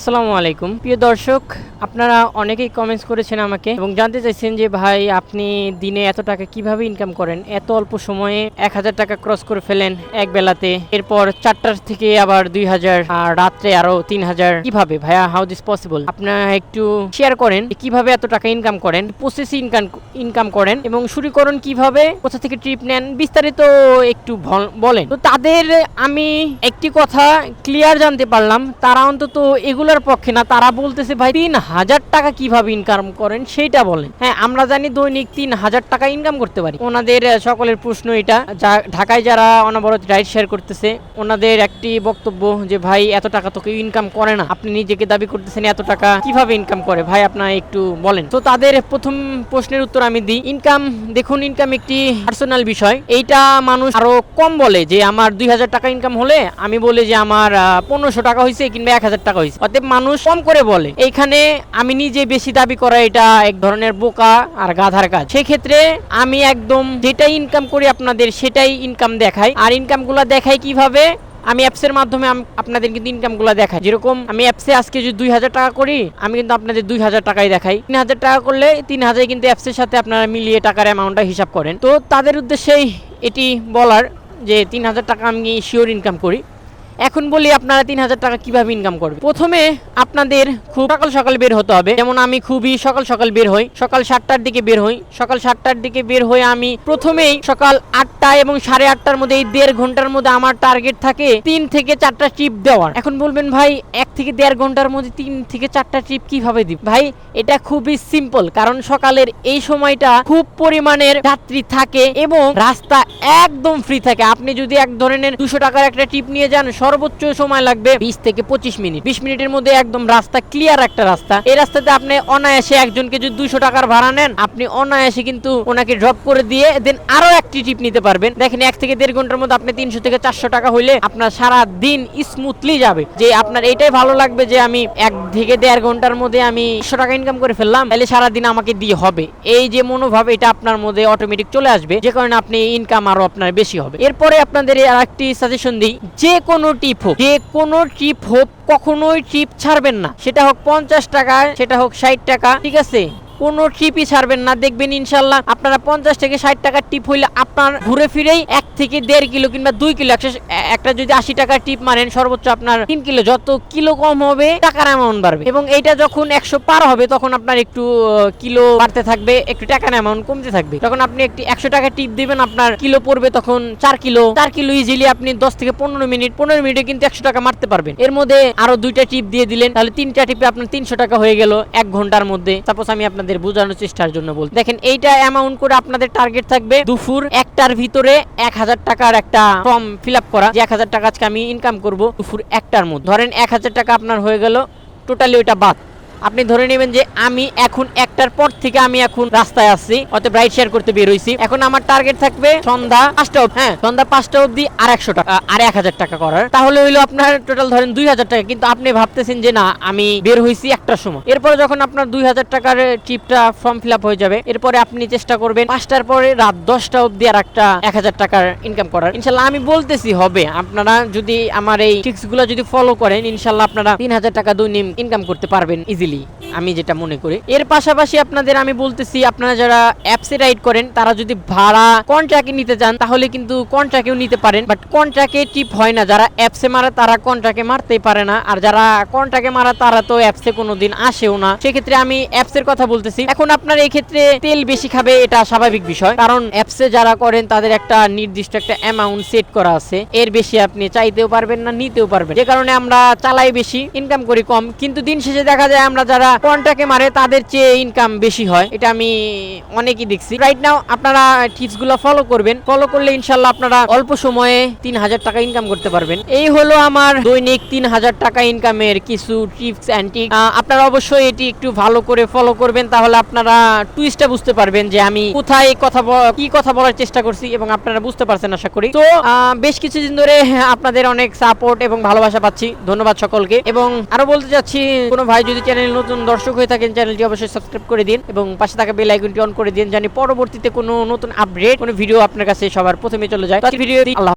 আসসালামু আলাইকুম। প্রিয় দর্শক, আপনারা অনেকেই কমেন্টস করেছেন আমাকে এবং জানতে চাইছেন যে, ভাই, আপনি দিনে এত টাকা কীভাবে ইনকাম করেন? এত অল্প সময়ে এক হাজার টাকা ক্রস করে ফেলেন এক বেলাতে। এরপর চারটার থেকে আবার দুই হাজার আর রাত্রে আরও তিন হাজার। কীভাবে? ভাইয়া হাউ দিস পসিবল আপনারা একটু শেয়ার করেন কীভাবে এত টাকা ইনকাম করেন প্রসেস ইনকাম ইনকাম করেন এবং শুরু করেন কীভাবে, কোথা থেকে ট্রিপ নেন, বিস্তারিত একটু বলেন। তো তাদের আমি একটি কথা ক্লিয়ার জানতে পারলাম। তারা অন্তত এগুলোর পক্ষে না, তারা বলতেছে, ভাই, তিন হাজার টাকা কীভাবে ইনকাম করেন? সেইটা বলেন। হ্যাঁ আমরা জানি দৈনিক তিন হাজার টাকা ইনকাম করতে পারি। ওনাদের সকলের প্রশ্ন এটা। যা- ঢাকায় যারা অনবরত রাইড শেয়ার করতেছে, ওনাদের একটি বক্তব্য যে, ভাই, এত টাকা তো কেউ ইনকাম করে না। আপনি নিজেকে দাবি করতেছেন এত টাকা কীভাবে ইনকাম করে? ভাই আপনারা একটু বলেন। তো তাদের প্রথম প্রশ্নের উত্তর আমি দিই। ইনকাম দেখুন ইনকাম একটি পার্সোনাল বিষয়। এইটা মানুষ আরও কম বলে যে, আমার দুই হাজার টাকা ইনকাম হলে আমি বলি যে, আমার পনেরোশো টাকা হয়েছে কিংবা এক হাজার টাকা হয়েছে মানুষ কম করে বলে। এইখানে আমি নিজে বেশি দাবি করা এটা এক ধরনের বোকা আর গাধার কাজ। সেক্ষেত্রে আমি একদম যেটাই ইনকাম করি আপনাদের সেটাই ইনকাম দেখাই। আর ইনকামগুলা দেখাই কীভাবে? আমি অ্যাপসের মাধ্যমে আপনাদের কিন্তু ইনকামগুলো দেখাই। যেরকম আমি অ্যাপসে আজকে যদি দুই হাজার টাকা করি, আমি কিন্তু আপনাদের দুই হাজার টাকাই দেখাই। তিন হাজার টাকা করলে তিন হাজার কিন্তু অ্যাপসের সাথে আপনারা মিলিয়ে টাকার অ্যামাউন্টটা হিসাব করেন। তো তাদের উদ্দেশ্যেই এটি বলার যে তিন হাজার টাকা আমি শিওর ইনকাম করি। এখন বলি আপনারা তিন হাজার টাকা কীভাবে ইনকাম করবে? প্রথমে আপনাদের খুব সকাল সকাল বের হতে হবে। যেমন আমি খুবই সকাল সকাল বের হই, সকাল সাতটার দিকে বের হই। সকাল সাতটার দিকে বের হয়ে আমি প্রথমেই সকাল আটটা এবং সাড়ে আটটার মধ্যে এই দেড় ঘণ্টার মধ্যে আমার টার্গেট থাকে তিন থেকে চারটা ট্রিপ দেওয়ার। এখন বলবেন, ভাই, এক থেকে দেড় ঘণ্টার মধ্যে তিন থেকে চারটা ট্রিপ কীভাবে দিব? ভাই, এটা খুবই সিম্পল কারণ সকালের এই সময়টা খুব পরিমাণের যাত্রী থাকে এবং রাস্তা একদম ফ্রি থাকে। আপনি যদি এক ধরনের দুশো টাকার একটা ট্রিপ নিয়ে যান সর্বোচ্চ সময় লাগবে বিশ থেকে পঁচিশ মিনিট। বিশ মিনিটের মধ্যে একদম রাস্তা ক্লিয়ার একটা রাস্তা। এই রাস্তাতে আপনি অনায়াসে একজনকে যদি দুশো টাকার ভাড়া নেন, আপনি অনায়াসে কিন্তু ওনাকে ড্রপ করে দিয়ে দেন আরও একটি ট্রিপ নিতে পারবেন। দেখেন, এক থেকে দেড় ঘণ্টার মধ্যে আপনি তিনশো থেকে চারশো টাকা হইলে আপনার সারা দিন স্মুথলি যাবে। যে আপনার এটাই ভালো লাগবে যে আমি এক থেকে দেড় ঘণ্টার মধ্যে আমি একশো টাকা ইনকাম করে ফেললাম, তাহলে সারা দিন আমাকে দিয়ে হবে। এই যে মনোভাব, এটা আপনার মধ্যে অটোমেটিক চলে আসবে। যে কারণে আপনি ইনকাম আরও আপনার বেশি হবে। এরপরে আপনাদের আর একটি সাজেশন দিই, যে কোনো টিপ হোক। যে কোনো টিপ হোক, কখনোই টিপ ছাড়বেন না। সেটা হোক পঞ্চাশ টাকা, সেটা হোক ষাট টাকা, ঠিক আছে? কোনো ট্রিপই ছাড়বেন না। দেখবেন ইনশাল্লাহ আপনারা পঞ্চাশ থেকে ষাট টাকার টিপ হইলে আপনার ঘুরে ফিরেই এক থেকে দেড় কিলো কিংবা দুই কিলো, একশো একটা যদি আশি টাকার টিপ মারেন, সর্বোচ্চ আপনার তিন কিলো, যত কিলো কম হবে টাকার অ্যামাউন্ট বাড়বে। এবং এইটা যখন একশো পার হবে, তখন আপনার একটু কিলো বাড়তে থাকবে, একটু টাকার অ্যামাউন্ট কমতে থাকবে। তখন আপনি একটি একশো টাকা টিপ দিবেন, আপনার কিলো পড়বে তখন চার কিলো। চার কিলো ইজিলি আপনি দশ থেকে পনেরো মিনিট, পনেরো মিনিটে কিন্তু একশো টাকা মারতে পারবেন। এর মধ্যে আরও দুইটা টিপ দিয়ে দিলেন, তাহলে তিনটা টিপে আপনার তিনশো টাকা হয়ে গেল এক ঘণ্টার মধ্যে। সাপোজ আমি আপনাদের বোঝানোর চেষ্টার জন্য বলছি। দেখেন, এইটা অ্যামাউন্ট করে আপনাদের টার্গেট থাকবে দুপুর একটার ভিতরে এক হাজার টাকার একটা ফর্ম ফিল আপ করা। যে এক হাজার টাকা আজকে আমি ইনকাম করব দুপুর একটার মধ্যে। ধরেন এক হাজার টাকা আপনার হয়ে গেল টোটালি ওইটা বাদ। আপনি ধরে নেবেন যে আমি এখন একটার পর থেকে আমি এখন রাস্তায় আসছি অতএব রাইড শেয়ার করতে বের হইছি। এখন আমার টার্গেট থাকবে সন্ধ্যা পাঁচটা অব- হ্যাঁ সন্ধ্যা পাঁচটা অবধি আর একশো টাকা আর এক হাজার টাকা করার। তাহলে হইল আপনার টোটাল ধরেন দুই হাজার টাকা। কিন্তু আপনি ভাবতেছেন যে না, আমি বের হইছি একটার সময়। এরপরে যখন আপনার দুই হাজার টাকার ট্রিপটা ফর্ম ফিল আপ হয়ে যাবে, এরপরে আপনি চেষ্টা করবেন পাঁচটার পরে রাত দশটা অব্দি আর একটা এক হাজার টাকার ইনকাম করার। ইনশাল্লাহ আমি বলতেছি হবে। আপনারা যদি আমার এই ট্রিক্সগুলো যদি ফলো করেন, ইনশাল্লাহ আপনারা তিন হাজার টাকা দৈনিক ইনকাম করতে পারবেন ইজিলি আমি যেটা মনে করি। এর পাশাপাশি আপনাদের আমি বলতেছি, আপনারা যারা অ্যাপসে রাইড করেন, তারা যদি ভাড়া কন্ট্রাক্টে নিতে চান, তাহলে কিন্তু কন্ট্রাক্টেও নিতে পারেন। বাট কন্ট্রাক্টে টিপ হয় না। যারা অ্যাপসে মারে, তারা কন্ট্রাক্টে মারতেই পারে না। আর যারা কন্ট্রাক্টে মারা, তারা তো অ্যাপসে কোনোদিন আসেও না। সেক্ষেত্রে আমি অ্যাপসের কথা বলতেছি। এখন আপনার এই ক্ষেত্রে তেল বেশি খাবে, এটা স্বাভাবিক বিষয়। কারণ অ্যাপসে যারা করেন, তাদের একটা নির্দিষ্ট একটা অ্যামাউন্ট সেট করা আছে। এর বেশি আপনি চাইতেও পারবেন না, নিতেও পারবেন যে কারণে আমরা চালাই বেশি ইনকাম করি কম। কিন্তু দিন শেষে দেখা যায়, আমরা যারা কন্ট্রাক্টে মারে, তাদের চেয়ে ইনকাম বেশি হয়। এটা আমি অনেকই দেখছি। রাইট নাও আপনারা টিপসগুলো ফলো করবেন। ফলো করলে ইনশাল্লাহ আপনারা অল্প সময়ে তিন হাজার টাকা ইনকাম করতে পারবেন। এই হলো আমার দৈনিক তিন হাজার টাকা ইনকামের কিছু টিপস অ্যান্ড টিক আপনারা অবশ্যই এটি একটু ভালো করে ফলো করবেন, তাহলে আপনারা টুইস্টটা বুঝতে পারবেন যে আমি কোথায় কথা কি কথা বলার চেষ্টা করছি এবং আপনারা বুঝতে পারছেন আশা করি। তো বেশ কিছুদিন ধরে আপনাদের অনেক সাপোর্ট এবং ভালোবাসা পাচ্ছি। ধন্যবাদ সকলকে। এবং আরও বলতে চাচ্ছি, কোনো ভাই যদি চ্যানেল নতুন দর্শক হয়ে থাকেন, চ্যানেলটি অবশ্যই সাবস্ক্রাইব করে দিন এবং পাশে থাকা বেল আইকনটি অন করে দিন, জানি পরবর্তীতে কোনো নতুন আপডেট কোনো ভিডিও আপনার কাছে সবার প্রথমে চলে যায়। ভিডিও আল্লাহ